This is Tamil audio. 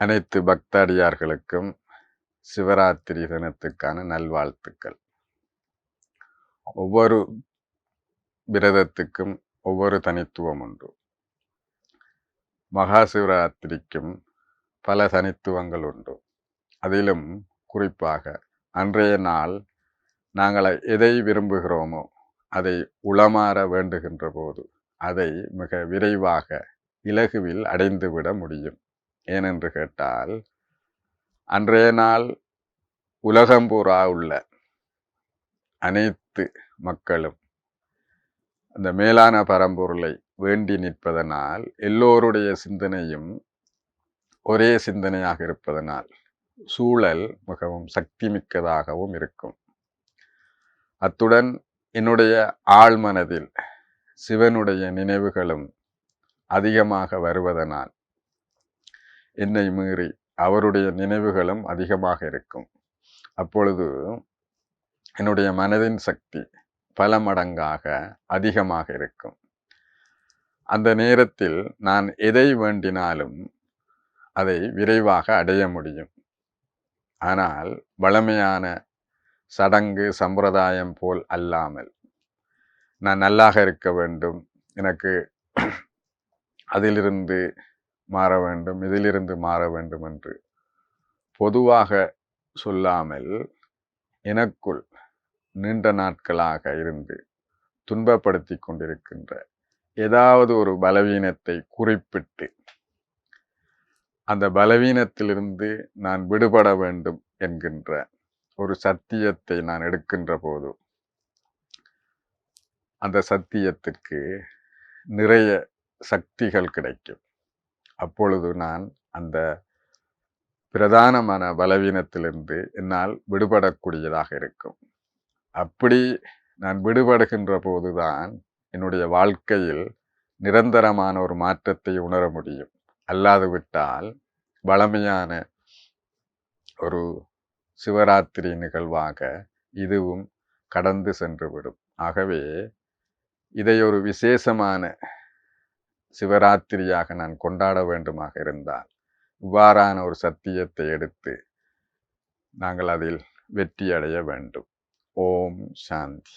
அனைத்து பக்தாடியார்களுக்கும் சிவராத்திரி தினத்துக்கான நல்வாழ்த்துக்கள். ஒவ்வொரு விரதத்துக்கும் ஒவ்வொரு தனித்துவம் உண்டு. மகா சிவராத்திரிக்கும் பல தனித்துவங்கள் உண்டு. அதிலும் குறிப்பாக அன்றைய நாள் நாங்கள் எதை விரும்புகிறோமோ அதை உளமாற வேண்டுகின்ற போது அதை மிக விரைவாக இலகுவில் அடைந்துவிட முடியும். ஏனென்று கேட்டால் அன்றைய நாள் உலகம்பூரா உள்ள அனைத்து மக்களும் அந்த மேலான பரம்பொருளை வேண்டி நிற்பதனால் எல்லோருடைய சிந்தனையும் ஒரே சிந்தனையாக இருப்பதனால் சூழல் மிகவும் சக்தி மிக்கதாகவும் இருக்கும். அத்துடன் என்னுடைய ஆழ்மனதில் சிவனுடைய நினைவுகளும் அதிகமாக வருவதனால் என்னை மீறி அவருடைய நினைவுகளும் அதிகமாக இருக்கும். அப்பொழுது என்னுடைய மனதின் சக்தி பல மடங்காக அதிகமாக இருக்கும். அந்த நேரத்தில் நான் எதை வேண்டினாலும் அதை விரைவாக அடைய முடியும். ஆனால் வளமையான சடங்கு சம்பிரதாயம் போல் அல்லாமல் நான் நல்லாக இருக்க வேண்டும். எனக்கு அதிலிருந்து மாற வேண்டும் இதிலிருந்து மாற வேண்டும் என்று. பொதுவாக சொல்லாமல் எனக்குள் நீண்ட நாட்களாக இருந்து துன்பப்படுத்தி கொண்டிருக்கின்ற ஏதாவது ஒரு பலவீனத்தை குறிப்பிட்டு அந்த பலவீனத்திலிருந்து நான் விடுபட வேண்டும் என்கின்ற ஒரு சத்தியத்தை நான் எடுக்கின்ற போது அந்த சத்தியத்திற்கு நிறைய சக்திகள் கிடைக்கும். அப்பொழுது நான் அந்த பிரதானமான பலவீனத்திலிருந்து என்னால் விடுபடக்கூடியதாக இருக்கும். அப்படி நான் விடுபடுகின்ற போதுதான் என்னுடைய வாழ்க்கையில் நிரந்தரமான ஒரு மாற்றத்தை உணர முடியும். அல்லாது விட்டால் வளமையான ஒரு சிவராத்திரி நிகழ்வாக இதுவும் கடந்து சென்றுவிடும் ஆகவே இதை ஒரு விசேஷமான சிவராத்திரியாக நான் கொண்டாட வேண்டுமாக இருந்தால் இவ்வாறான ஒரு சத்தியத்தை எடுத்து நாங்கள் அதில் வெற்றியடைய வேண்டும். ஓம் சாந்தி.